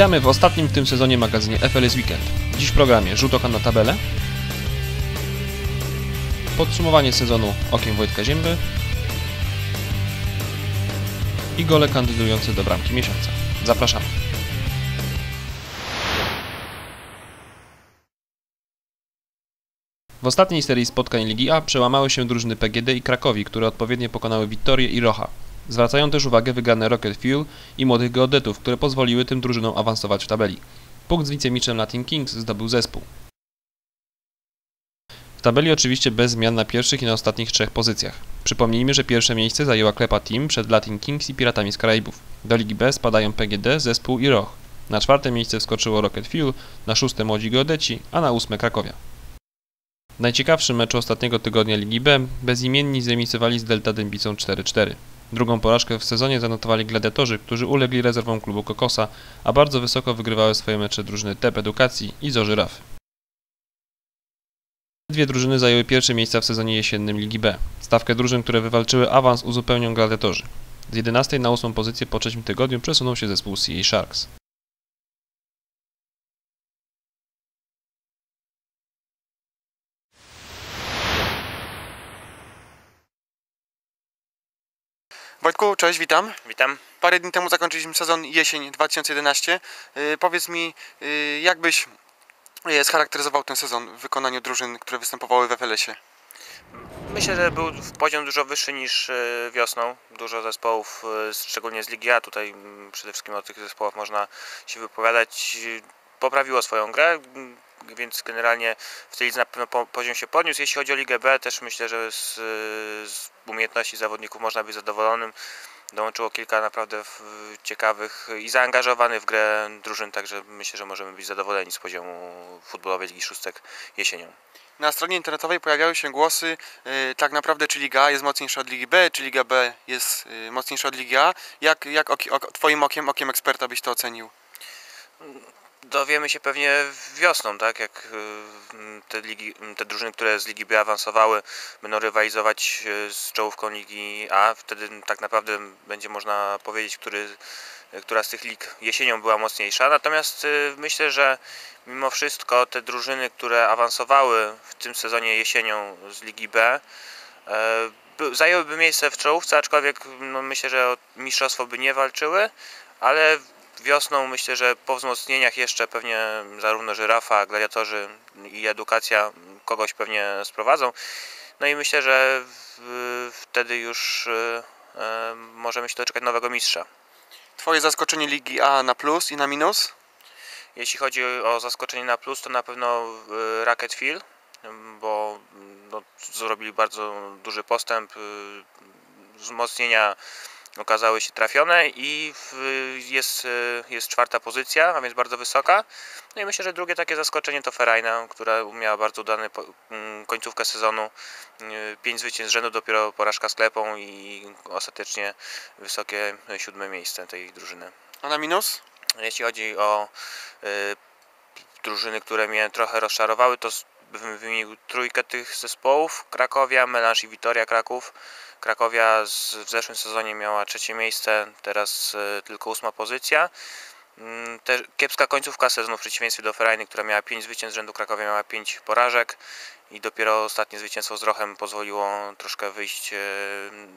Witamy w ostatnim w tym sezonie magazynie FLS Weekend. Dziś w programie rzut oka na tabelę, podsumowanie sezonu okiem Wojtka Zięby i gole kandydujące do bramki miesiąca. Zapraszamy. W ostatniej serii spotkań Ligi A przełamały się drużyny PGD i Krakowi, które odpowiednio pokonały Wittorię i Rocha. Zwracają też uwagę wygrane Rocket Fuel i młodych geodetów, które pozwoliły tym drużynom awansować w tabeli. Punkt z wicemiczem Latin Kings zdobył zespół. W tabeli oczywiście bez zmian na pierwszych i na ostatnich trzech pozycjach. Przypomnijmy, że pierwsze miejsce zajęła Klepa Team przed Latin Kings i Piratami z Karaibów. Do Ligi B spadają PGD, Zespół i Roch. Na czwarte miejsce wskoczyło Rocket Fuel, na szóste Młodzi Geodeci, a na ósme Krakowia. W najciekawszym meczu ostatniego tygodnia Ligi B bezimienni zremisowali z Delta Dębicą 4-4. Drugą porażkę w sezonie zanotowali gladiatorzy, którzy ulegli rezerwom klubu Kokosa, a bardzo wysoko wygrywały swoje mecze drużyny TEP Edukacji i Zorzy Rafy. Dwie drużyny zajęły pierwsze miejsca w sezonie jesiennym Ligi B. Stawkę drużyn, które wywalczyły awans uzupełnią gladiatorzy. Z 11 na 8 pozycję po trzecim tygodniu przesunął się zespół CA Sharks. Wojtku, cześć, witam. Witam. Parę dni temu zakończyliśmy sezon jesień 2011. Yy, powiedz mi, yy, jak byś yy, scharakteryzował ten sezon w wykonaniu drużyn, które występowały w FLS-ie? Myślę, że był poziom dużo wyższy niż e, wiosną. Dużo zespołów, e, szczególnie z Ligi A, tutaj mm, przede wszystkim o tych zespołach można się wypowiadać, poprawiło swoją grę, więc generalnie w tej lidze na pewno po- poziom się podniósł. Jeśli chodzi o Ligę B, też myślę, że z, z umiejętności zawodników można być zadowolonym. Dołączyło kilka naprawdę ciekawych i zaangażowanych w grę drużyn, także myślę, że możemy być zadowoleni z poziomu futbolowej Ligi Szóstek jesienią. Na stronie internetowej pojawiały się głosy, yy, tak naprawdę czy Liga A jest mocniejsza od Ligi B, czy Liga B jest yy, mocniejsza od Ligi A. Jak, jak oki, ok, Twoim okiem, okiem eksperta byś to ocenił? Dowiemy się pewnie wiosną, tak? Jak y, te, ligi, te drużyny, które z Ligi B awansowały, będą rywalizować y, z czołówką Ligi A. Wtedy tak naprawdę będzie można powiedzieć, który, która z tych lig jesienią była mocniejsza. Natomiast y, myślę, że mimo wszystko te drużyny, które awansowały w tym sezonie jesienią z Ligi B, e, by- zajęłyby miejsce w czołówce, aczkolwiek no, myślę, że o mistrzostwo by nie walczyły, ale wiosną myślę, że po wzmocnieniach jeszcze pewnie zarówno żyrafa, gladiatorzy i edukacja kogoś pewnie sprowadzą. No i myślę, że wtedy już e, e, możemy się doczekać nowego mistrza. Twoje zaskoczenie Ligi A na plus i na minus? Jeśli chodzi o zaskoczenie na plus, to na pewno e, Racket Field, bo no, zrobili bardzo duży postęp. Wzmocnienia okazały się trafione i jest, e, jest czwarta pozycja, a więc bardzo wysoka. No i myślę, że drugie takie zaskoczenie to Ferajna, która miała bardzo udany po- mm, końcówkę sezonu. E, Pięć zwycięstw rzędu, dopiero porażka sklepą i ostatecznie wysokie e, siódme miejsce tej drużyny. A na minus? Jeśli chodzi o y, drużyny, które mnie trochę rozczarowały, to wymienił trójkę tych zespołów. Krakowia, Melanż i Witoria Kraków. Krakowia z, w zeszłym sezonie miała trzecie miejsce, teraz y, tylko ósma pozycja. Mm, Też kiepska końcówka sezonu w przeciwieństwie do Ferajny, która miała 5 zwycięstw z rzędu, Krakowia miała 5 porażek i dopiero ostatnie zwycięstwo z Rochem pozwoliło troszkę wyjść y,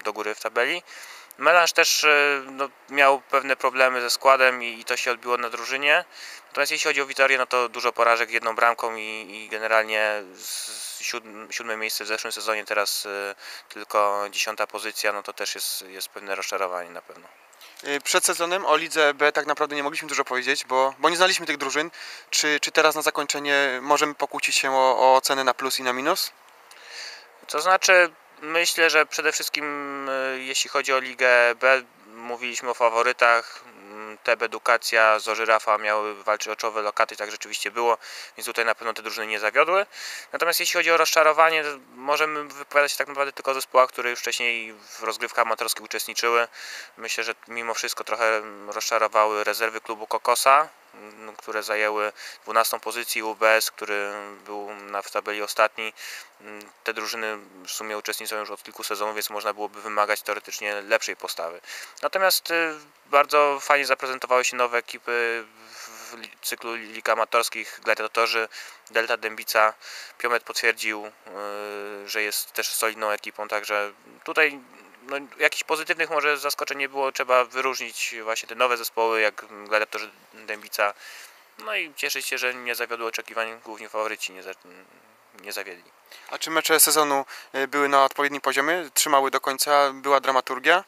do góry w tabeli. Melanż też e, no, miał pewne problemy ze składem i, i to się odbiło na drużynie. Natomiast jeśli chodzi o Witorię, no to dużo porażek jedną bramką i, i generalnie z siódm, siódme miejsce w zeszłym sezonie, teraz e, tylko dziesiąta pozycja, no to też jest, jest pewne rozczarowanie na pewno. Yy, Przed sezonem o Lidze B tak naprawdę nie mogliśmy dużo powiedzieć, bo, bo nie znaliśmy tych drużyn. Czy, czy teraz na zakończenie możemy pokłócić się o, o ocenę na plus i na minus? To znaczy, myślę, że przede wszystkim e, jeśli chodzi o Ligę B, mówiliśmy o faworytach. TEB Edukacja, Zorzy Rafa miały czołowe lokaty, tak rzeczywiście było, więc tutaj na pewno te drużyny nie zawiodły. Natomiast jeśli chodzi o rozczarowanie, możemy wypowiadać się tak naprawdę tylko o zespołach, które już wcześniej w rozgrywkach amatorskich uczestniczyły. Myślę, że mimo wszystko trochę rozczarowały rezerwy klubu Kokosa, które zajęły 12 pozycję UBS, który był na w tabeli ostatni. Mm, Te drużyny w sumie uczestniczą już od kilku sezonów, więc można byłoby wymagać teoretycznie lepszej postawy. Natomiast y, bardzo fajnie zaprezentowały się nowe ekipy w cyklu lig amatorskich, gladiatorzy, Delta Dębica. Piomet potwierdził, y, że jest też solidną ekipą, także tutaj no, jakichś pozytywnych może zaskoczeń nie było. Trzeba wyróżnić właśnie te nowe zespoły, jak Gladiatorzy Dębica. No i cieszyć się, że nie zawiodły oczekiwań, głównie faworyci nie, za, nie zawiedli. A czy mecze sezonu y, były na odpowiednim poziomie? Trzymały do końca? Była dramaturgia?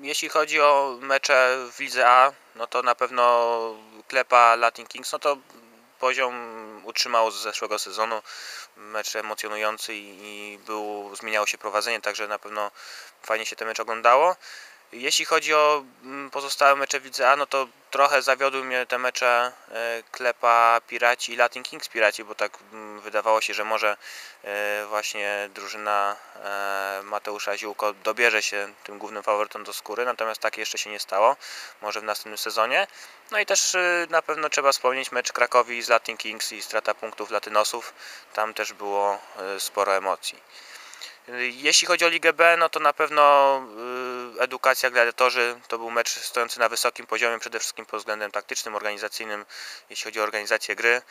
Jeśli chodzi o mecze w Lidze A, no to na pewno Klepa Latin Kings, no to poziom utrzymał z zeszłego sezonu. Mecz emocjonujący i, był, zmieniało się prowadzenie, także na pewno fajnie się ten mecz oglądało. Jeśli chodzi o mm, pozostałe mecze w Lidze A, no to trochę zawiodły mnie te mecze e, Klepa Piraci i Latin Kings Piraci, bo tak mm, wydawało się, że może e, właśnie drużyna e, Mateusza Ziółko dobierze się tym głównym faworytom do skóry, natomiast tak jeszcze się nie stało, może w następnym sezonie. No i też na pewno trzeba wspomnieć mecz Krakowi z Latin Kings i strata punktów Latynosów, tam też było sporo emocji. E, Jeśli chodzi o Ligę B, no to na pewno y, edukacja gladiatorzy to był mecz stojący na wysokim poziomie, przede wszystkim pod względem taktycznym, organizacyjnym, jeśli chodzi o organizację gry.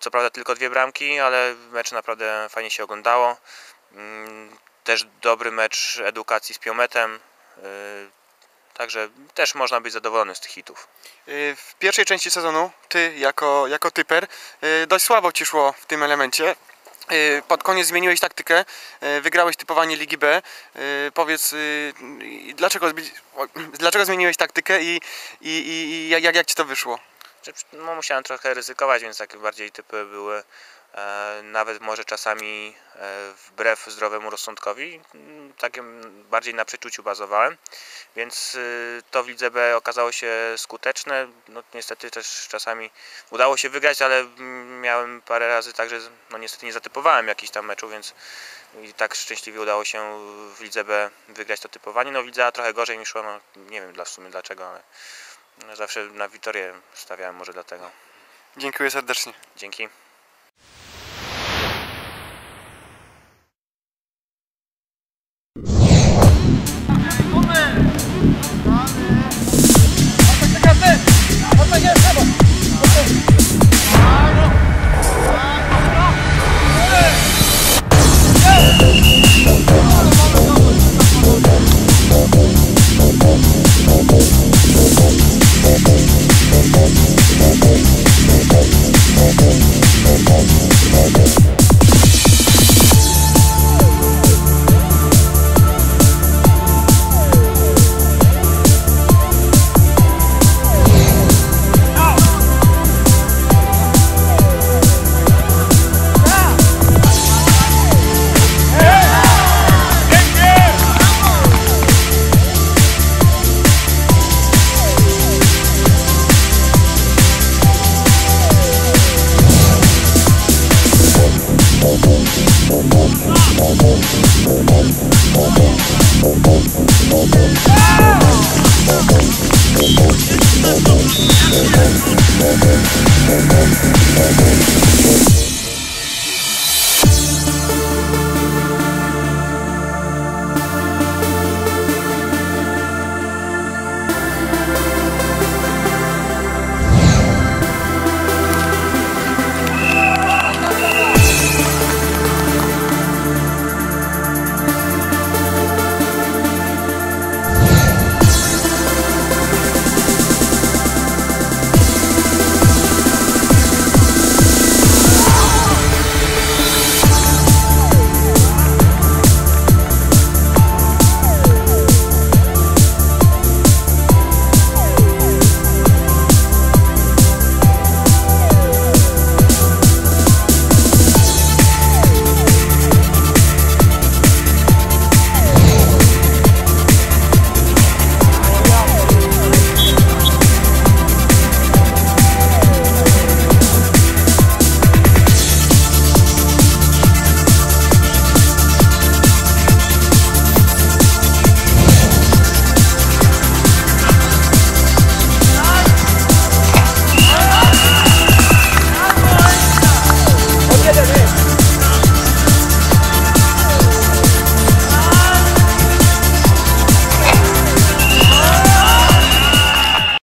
Co prawda tylko dwie bramki, ale mecz naprawdę fajnie się oglądało. Mm, Też dobry mecz edukacji z Piometem. y, Także też można być zadowolony z tych hitów. Y, W pierwszej części sezonu ty jako, jako typer y, dość słabo ci szło w tym elemencie. Y, Pod koniec zmieniłeś taktykę, y, wygrałeś typowanie Ligi B. Y, Powiedz, dlaczego, dlaczego zmieniłeś taktykę i, i, i, jak, jak, ci to wyszło? Przy- No, musiałem trochę ryzykować, więc takie bardziej typy były e, nawet może czasami e, wbrew zdrowemu rozsądkowi, takim bardziej na przeczuciu bazowałem, więc to w Lidze B okazało się skuteczne. No, niestety też czasami udało się wygrać, ale mm, miałem parę razy tak, że no, niestety nie zatypowałem jakichś tam meczów, więc i tak szczęśliwie udało się w Lidze B wygrać to typowanie. No w Lidze A trochę gorzej mi szło, no, nie wiem dla w sumie dlaczego, ale no, zawsze na Wiktorię stawiałem może dlatego. Dziękuję serdecznie. Dzięki.